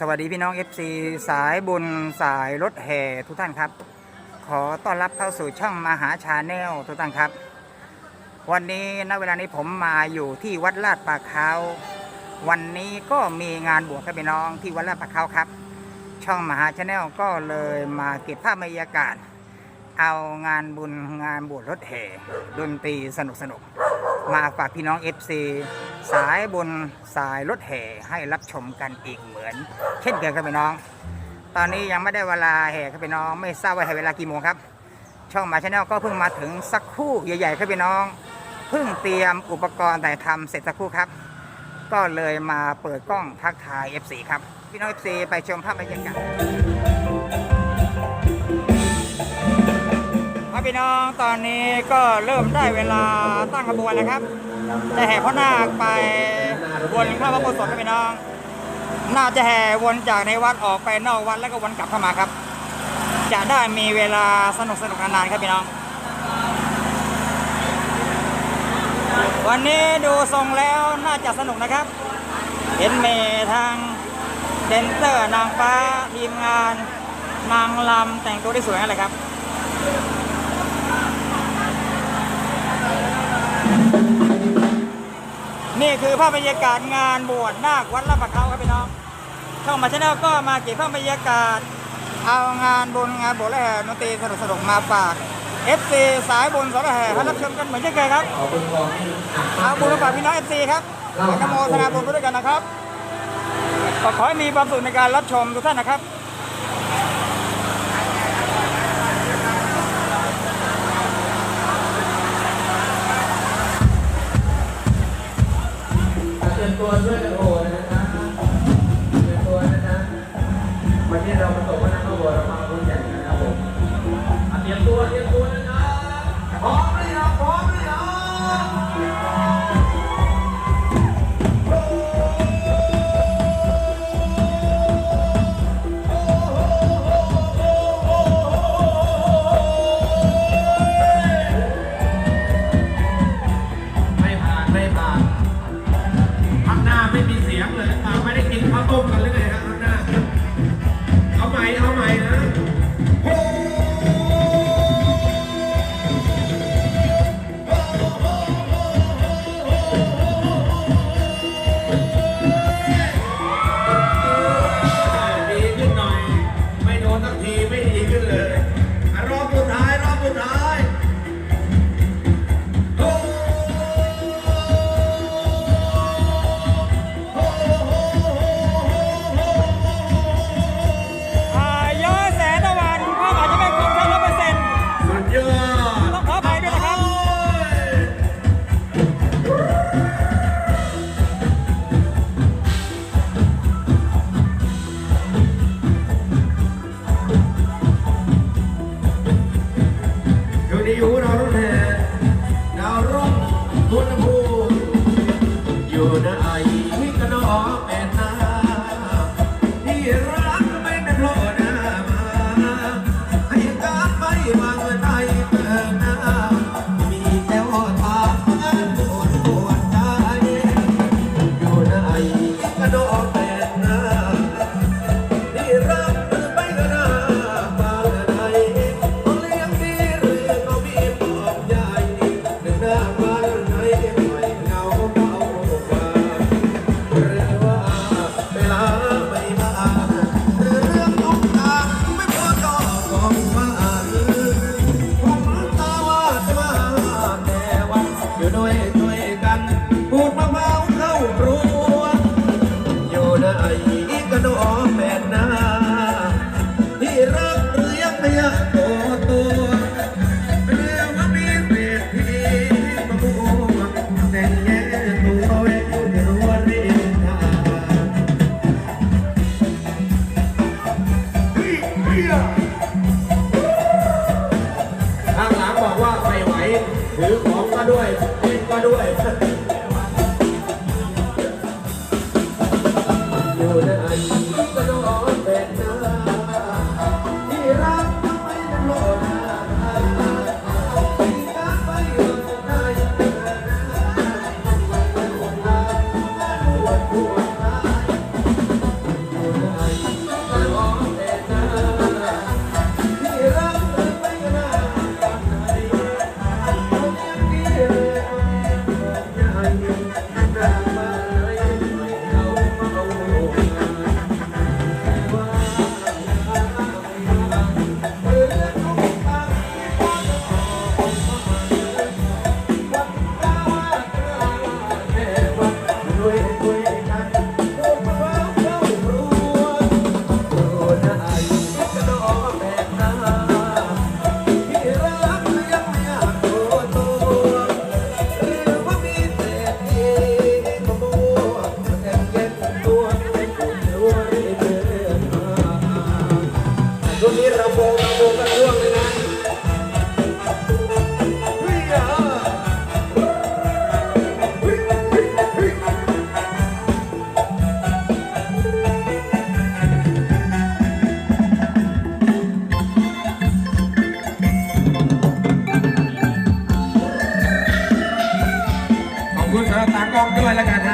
สวัสดีพี่น้อง FC สายบุญสายรถแห่ทุกท่านครับ ขอต้อนรับเข้าสู่ช่องมหาชาแนลทุกท่านครับ วันนี้ณเวลานี้ผมมาอยู่ที่วัดลาดปากเขาวันนี้ก็มีงานบวชครับพี่น้องที่วัดลาดปากเขาครับ ช่องมหาชาแนลก็เลยมาเก็บภาพบรรยากาศ เอางานบุญงานบวชรถแห่ดนตรีสนุกสนุก มาฝากพี่น้อง FC สายบุญสายรถแห่ให้รับชมกันอีกเหมือน เช่นเดิมครับพี่น้อง ตอนนี้ยังไม่ได้เวลาแห่ครับพี่น้องไม่ทราบว่าแห่เวลากี่โมงครับ ช่องมาชาแนลก็เพิ่งมาถึงสักครู่ใหญ่ๆครับพี่น้องเพิ่งเตรียมอุปกรณ์แต่ทำเสร็จสักครู่ครับ ก็เลยมาเปิดกล้องทักทาย FC ครับพี่น้อง FC ไปชมภาพบรรยากาศ พี่น้องตอนนี้ก็เริ่มได้เวลาตั้งขบวนแล้วครับ จะแห่พ่อนาคไปวนเข้าพระโบสถครับพี่น้อง น่าจะแห่วนจากในวัดออกไปนอกวัดแล้วก็วนกลับเข้ามาครับ จะได้มีเวลาสนุกสนุกนานๆครับพี่น้อง วันนี้ดูทรงแล้วน่าจะสนุกนะครับ เห็นเมทางเดนเซอร์นางฟ้าทีมงาน นางลำแต่งตัวได้สวยนั่นแหละครับ นี่คือภาพบรรยากาศงานบวชนาควัดลาดประเขาครับพี่น้องช่องมาชาแนลก็มาเก็บภาพบรรยากาศ เอางานบุญงานบวชและแห่นตรีสนุกๆมาฝาก FC สายบุญสายแห่รับชมกันเหมือนเช่นเคยครับขอบคุณของที่อะเอาบุญมาฝากพี่น้อง FC ครับอนุโมทนาบุญด้วยกันนะครับขอให้มีความสุขในการรับชมทุกท่านนะครับ ตรียมตัวช่วยกันโหนนะจ๊ะเตรียมตัวนะจ๊ะวันนี้เราประสบว่านักขบวเรามารุ่นใหญ่นะครับผมเตรียมตัวเตรียม ก็ด้ ล้องด้วยแล้วกัน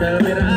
ก็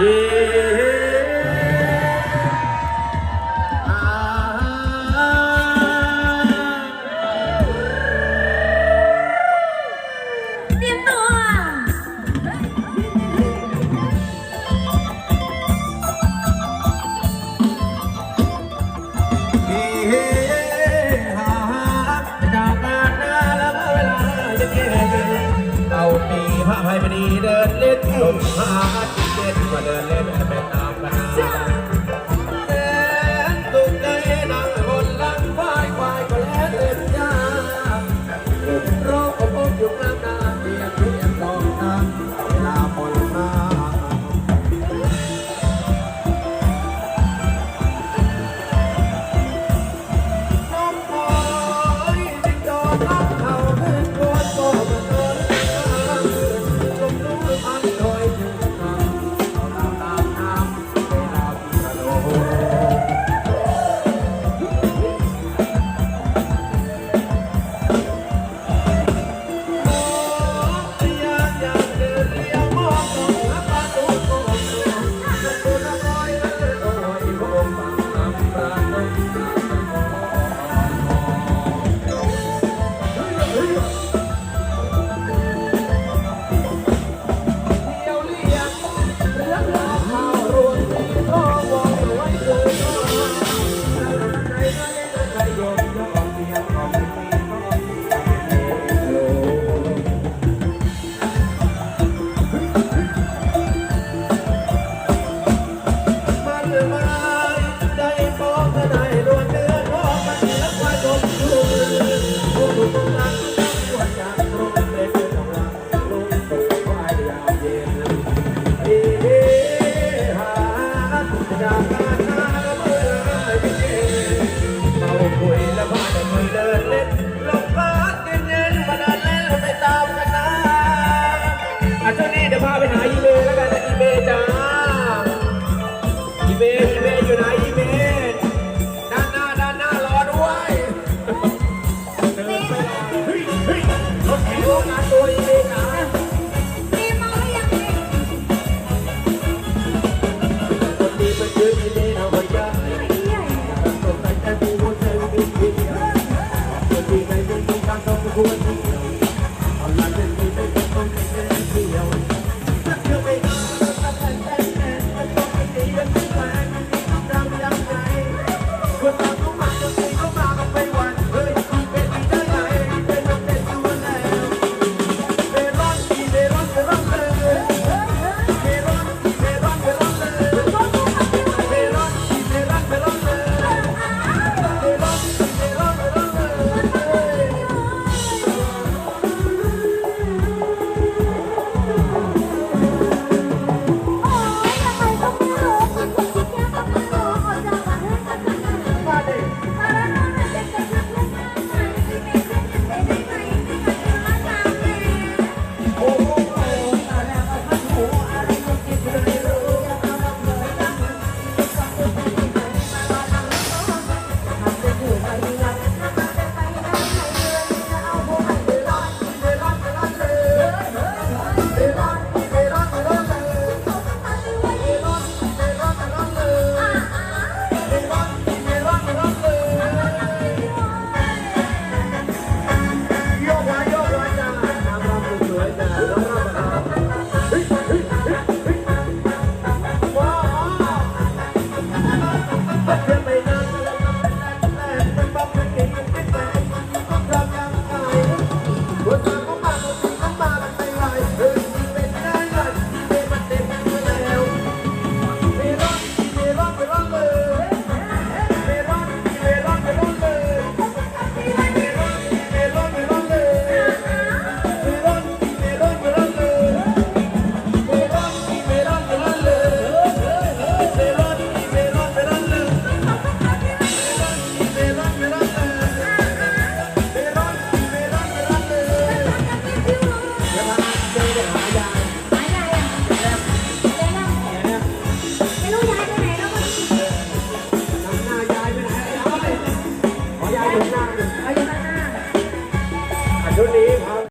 เ